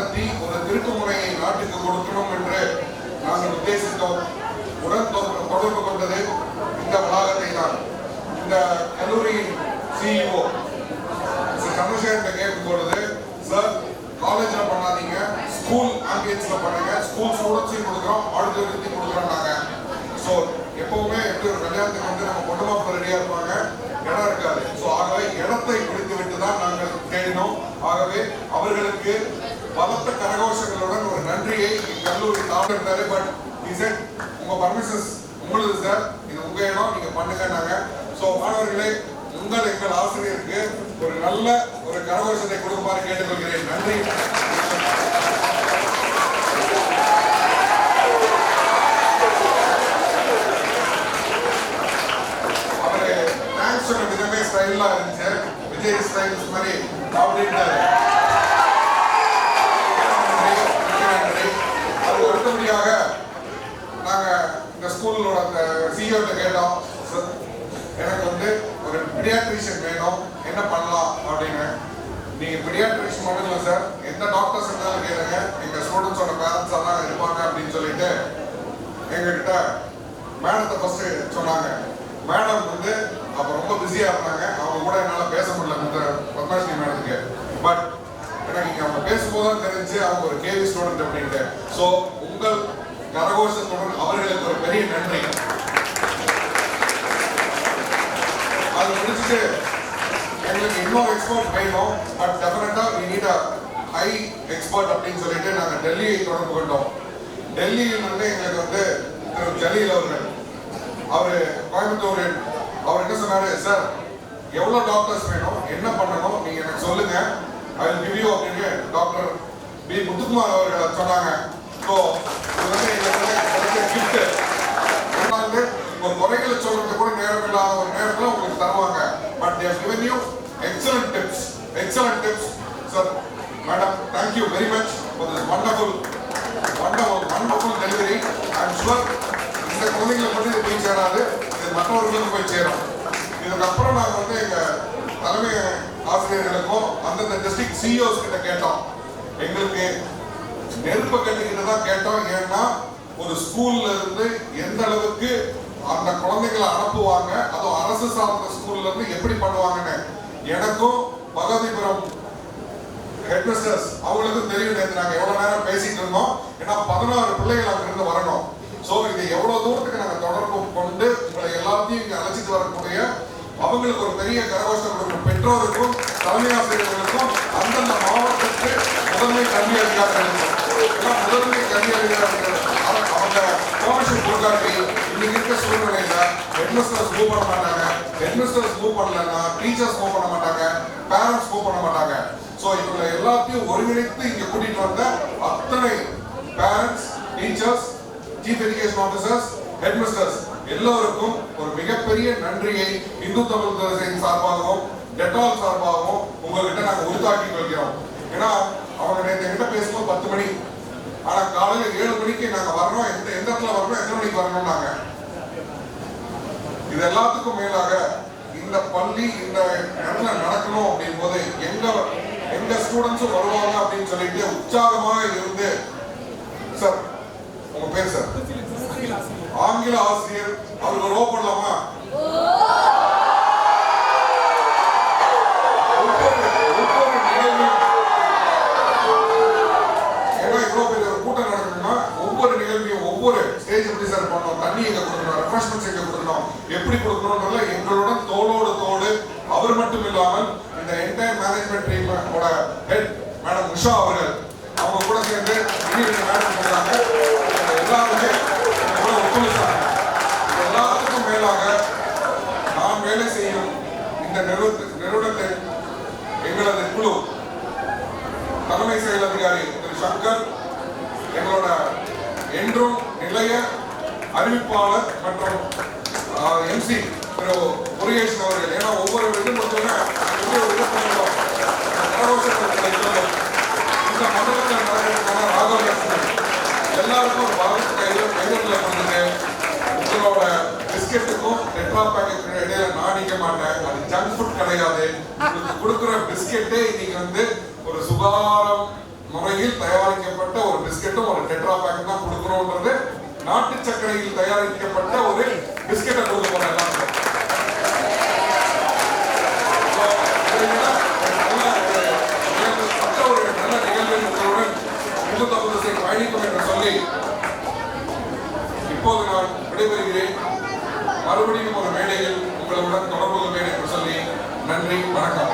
நடத்தி ஒரு திருப்புமுனையை நாட்டுக்கு கொடுக்கணும் என்று நாங்கள் உத்தேசித்தோம். உடன் தொடர்பு கொண்டது இந்த வளாகத்தை தான். இந்த கல்லூரியின் சிஇஓ சந்திரசேகரன் கேட்கும் பொழுது சார் காலேஜ்ல பண்ணாதீங்க ஸ்கூல் ஆம்பியன்ஸ்ல பண்ணுங்க ஸ்கூல் ஸ்டூடெண்ட்ஸையும் கொடுக்குறோம் ஆடிட்டோரியத்தையும் கொடுக்குறோம் நாங்க ஸோ எப்பவுமே எப்படி ஒரு கல்யாணத்துக்கு வந்து நம்ம பொண்ணு மாப்பிள்ள ரெடியா இருப்பாங்க இடம் இருக்காது ஸோ ஆகவே இடத்தை குறித்து விட்டு தான் நாங்கள் தேடினோம் ஆகவே அவர்களுக்கு பலத்த கரகோஷங்களுடன் ஒரு நன்றியை கல்லூரி பட் இசட் உங்க பர்மிஷன்ஸ் உங்களுது சார் இது உங்க இடம் நீங்க பண்ணுங்கன்னாங்க ஸோ மாணவர்களே உங்கள் எங்கள் ஆசிரியருக்கு ஒரு நல்ல ஒரு கரகோஷத்தை கொடுக்குமாறு கேட்டுக்கொள்கிறேன். நன்றி. அவரு தேங்க்ஸ் சொன்ன விதமே ஸ்டைலா இருந்துச்சு. விஜய் ஸ்டைல்ஸ் மாதிரி அப்படின்ட்டாரு நன்றி, மிக்க நன்றி. அது அடுத்தபடியாக நாங்க இந்த ஸ்கூலோட அந்த சிஇஓட்ட கேட்டோம் "சார், எனக்கு வந்து ஒரு பிடியாட்ரிஷியன் வேணும். என்ன பண்ணலாம்? அப்படின்னு. நீங்கள் பிடியாட்ரிஷியன் மட்டும் இல்லை சார். எந்த டாக்டர்ஸ் இருந்தாலும் கேளுங்க. எங்கள் ஸ்டூடெண்ட்ஸோட பேரண்ட்ஸ் எல்லாம் இருப்பாங்க அப்படின்னு சொல்லிட்டு எங்ககிட்ட மேடத்தை ஃபஸ்ட்டு சொன்னாங்க. மேடம் வந்து அப்போ ரொம்ப பிஸியாக இருந்தாங்க. அவங்க கூட என்னால் பேச முடியல இந்த பத்மாஸ்ரீ மேடத்துக்கு பட் எனக்கு இங்க அவங்க பேசும்போது தான் தெரிஞ்சு அவங்க ஒரு கேவி ஸ்டூடெண்ட் அப்படின்ட்டு. ஸோ உங்கள் கரகோஷத்துடன் அவர்களுக்கு ஒரு பெரிய நன்றி அது முடிச்சுட்டு எங்களுக்கு இன்னும் எக்ஸ்போர்ட் வேணும். But definitely we need a high export அப்படின்னு சொல்லிட்டு நாங்க டெல்லியை தொடர்பு கொண்டோம். டெல்லியில் வந்து எங்களுக்கு வந்து திரு ஜலீல் அவர்கள் அவரு கோயம்புத்தூர் அவர் என்ன சொன்னாரு? சார் எவ்வளவு டாக்டர்ஸ் வேணும்? என்ன பண்ணணும்? நீங்க எனக்கு சொல்லுங்க. ஐ வில் கிவ் யூ அப்படின்னு டாக்டர் பி. முத்துக்குமார் அவர்கள் சொன்னாங்க. ஸோ இது வந்து எங்களுக்கு கிஃப்ட் வந்து ஒரு குறைகளை சொல்றது கூட நேரம் இல்லாத ஒரு நேரத்துல உங்களுக்கு தருவாங்க but they've given you excellent tips excellent. Tips sir madam thank you very much for this wonderful wonderful wonderful delivery. I'm sure இந்த குழந்தைங்களை மட்டும் இது போய் சேராது இது மற்றவர்களுக்கும் போய் சேரும். இதுக்கப்புறம் நாங்கள் வந்து எங்கள் தலைமை ஆசிரியர்களுக்கும் அந்தந்த டிஸ்ட்ரிக்ட் சிஇஓஸ் கிட்ட கேட்டோம். எங்களுக்கு நெருப்பு கட்டிக்கிட்டு தான் கேட்டோம். ஏன்னா ஒரு ஸ்கூல்ல இருந்து எந்த அளவுக்கு அந்த குழந்தைகளை அனுப்புவாங்க அதுவும் அரசு சார்ந்த ஸ்கூல்ல இருந்து எப்படி பண்ணுவாங்கன்னு எனக்கும் பகவதிபுரம் ஹெட்மிஸ்டர்ஸ் அவங்களுக்கும் தெரியும் நேற்று நாங்கள் எவ்வளவு நேரம் பேசிட்டு இருந்தோம். ஏன்னா பதினாறு பிள்ளைகள் அங்கிருந்து வரணும். சோ இது எவ்வளவு தூரத்துக்கு நாங்கள் தொடர்பு கொண்டு உங்களை எல்லாத்தையும் இங்க அழைச்சிட்டு வரக்கூடிய அவங்களுக்கு ஒரு பெரிய கரகோஷம் கொடுக்கும். பெற்றோருக்கும் தலைமை ஆசிரியர்களுக்கும் அந்தந்த மாவட்டத்துக்கு முதன்மை கல்வி அதிகாரிகளுக்கும். ஏன்னா முதன்மை கல்வி அதிகாரிகள் அவங்க- அவங்க கொடுக்காட்டி இன்னைக்கு இருக்க சூழ்நிலையில ஹெட்மிஸ்டர்ஸ் மூவ் பண்ண மாட்டாங்க. ஹெட்மிஸ்டர்ஸ் மூவ் பண்ணலன்னா டீச்சர்ஸ் மூவ் பண்ண மாட்டாங்க. பேரண்ட்ஸ் மூவ் பண்ண மாட்டாங்க. ஸோ இவங்களை எல்லாத்தையும் ஒருங்கிணைத்து இங்க கூட்டிட்டு வந்த அத்தனை parents teachers chief education officers headmistress எல்லோருக்கும் ஒரு மிகப்பெரிய நன்றியை இந்து தமிழ் தேசத்தின் சார்பாகவும் டெட்டால் சார்பாகவும் உங்ககிட்ட நாங்கள் உருத்தாக்கி கொள்கிறோம். ஏன்னா அவங்க நேற்று என்கிட்ட பேசும்போது பத்து மணி ஆனா காலையில ஏழு மணிக்கு நாங்க வரணும் எந்த எந்த இடத்துல வரணும் எத்தனை மணிக்கு வரணும் நாங்க. இது எல்லாத்துக்கும் மேலாக இந்த பள்ளி இந்த இடத்துல நடக்கணும் அப்படின் போது எங்க எங்க ஸ்டூடெண்ட்ஸும் வருவாங்க அப்படின்னு சொல்லிட்டு உற்சாகமாக இருந்து சார் உங்க பேர் சார் ஆங்கில ஆசிரியர் அவருக்கு ரோப் பண்ணலாமா ஒவ்வொரு ஒவ்வொரு நிகழ்வும் ஏன்னா இவ்வளவு பெரிய ஒரு கூட்டம் நடக்கணும்னா ஒவ்வொரு நிகழ்வையும் ஒவ்வொரு ஸ்டேஜ் எப்படி சார் பண்ணணும் தண்ணி எங்க கொடுக்கணும் ரெஃப்ரெஷ்மெண்ட்ஸ் எங்க கொடுக்கணும் எப்படி கொடுக்கணும்ன்றதுல எங்களோட தோளோடு தோடு அவர் மட்டும் இல்லாமல் இந்த என்டையர் மேனேஜ்மெண்ட் டீமோட ஹெட் மேடம் உஷா அவர்கள் அவங்க கூட சேர்ந்து இன்னும் ரெண்டு மேடம் பண்றாங்க எல்லாருமே ஒத்துழைச்சாங்க. எல்லாத்துக்கும் மேலாக நான் வேலை செய்யும் இந்த நிறுவனத்து நிறுவனத்தை எங்களது குழு தலைமை செயல் அதிகாரி திரு சங்கர் எங்களோட என்றும் நிலைய அறிவிப்பாளர் மற்றும் எம்சி திரு முருகேசன் அவர்கள். ஏன்னா ஒவ்வொரு இது முடிச்சோன்னே ஒவ்வொரு இது பண்ணுவோம் இந்த மண்டலத்தில் நடக்கிறதுக்கான ராகவ எல்லாருக்கும் ஒரு பாரத் கையில் கையில் பண்ணுங்க உங்களோட பிஸ்கெட்டுக்கும் டெட்ரா பேக்கெட் இடையில நான் நிற்க மாட்டேன். அது ஜங்க் ஃபுட் கிடையாது. உங்களுக்கு கொடுக்குற பிஸ்கெட்டே இன்னைக்கு வந்து ஒரு சுகாரம் முறையில் தயாரிக்கப்பட்ட ஒரு பிஸ்கெட்டும் ஒரு டெட்ரா பேக் தான் கொடுக்கணும்ன்றது நாட்டு சர்க்கரையில் தயாரிக்கப்பட்ட ஒரு பிஸ்கெட்டை கொடுக்க போறேன் பயணிக்கும் என்று சொல்லி இப்போது நான் விடைபெறுகிறேன் மறுபடியும் ஒரு மேடையில் உங்களுடன் தொடர்பு கொள்வேன் என்று சொல்லி நன்றி வணக்கம்